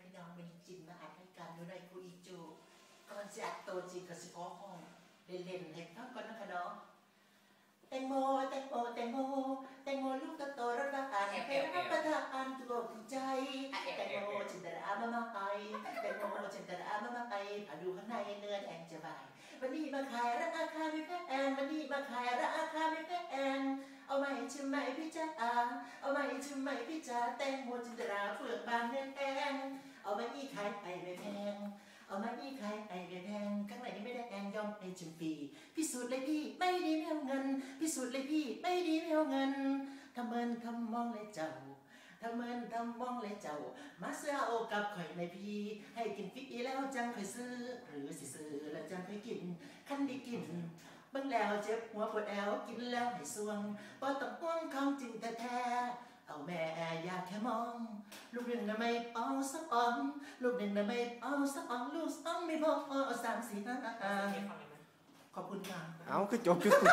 พี่น้องมีจินมาอัดให้กันอยู่ในคุยจูก่อนจะอัดตัวจริงกับสิขอห้องเล่นๆให้ฟังก่อนนะคะเนาะแตงโมแตงโมแตงโมแตงโมลูกโตๆรสหวานไปรับประทานถูกอกถูกใจแตงโมจินตรามามาไปแตงโมจินตรามามาไปมาดูข้างในเนื้อแดงจะบายวันนี้มาขายราคาไม่แพงวันนี้มาขายราคาไม่แพงเอาไหมชิมไหมพี่จ๋าเอาไหมชิมไหมพี่จ๋าแตงโมจินตราเฟือกบานเนื้อแดงเอาไหมนี่ขายไปไม่แพง เอามานี่ใครไอเดียแดงข้างในนี่ไม่ได้แองยอมเป็นชิมปีพิสูจน์เลยพี่ไม่ดีไม่เอาเงินพิสูจน์เลยพี่ไม่ดีไม่เอาเงินทำเมินทำมองเลยเจ้าทำเมินทำมองเลยเจ้า มาเสื้อเอกับข่อยในพี่ ให้กินฟรีแล้วจังค่อยซื้อ หรือสิซื้อแล้วจังค่อยกินคันได้กินบิ่งแล้วเจ็บหัวปวดแอวกินแล้วให้สวงบ่ต้องห่วงของจริงแท้ๆ ลูกหนึ่งนะไม่เอาสักอ่องลูกหนึ่งนะไม่เอาสักอ่องลูกสองไม่พอสามสี่ห้าขอบคุณค่ะ เอาคือจบคือคุย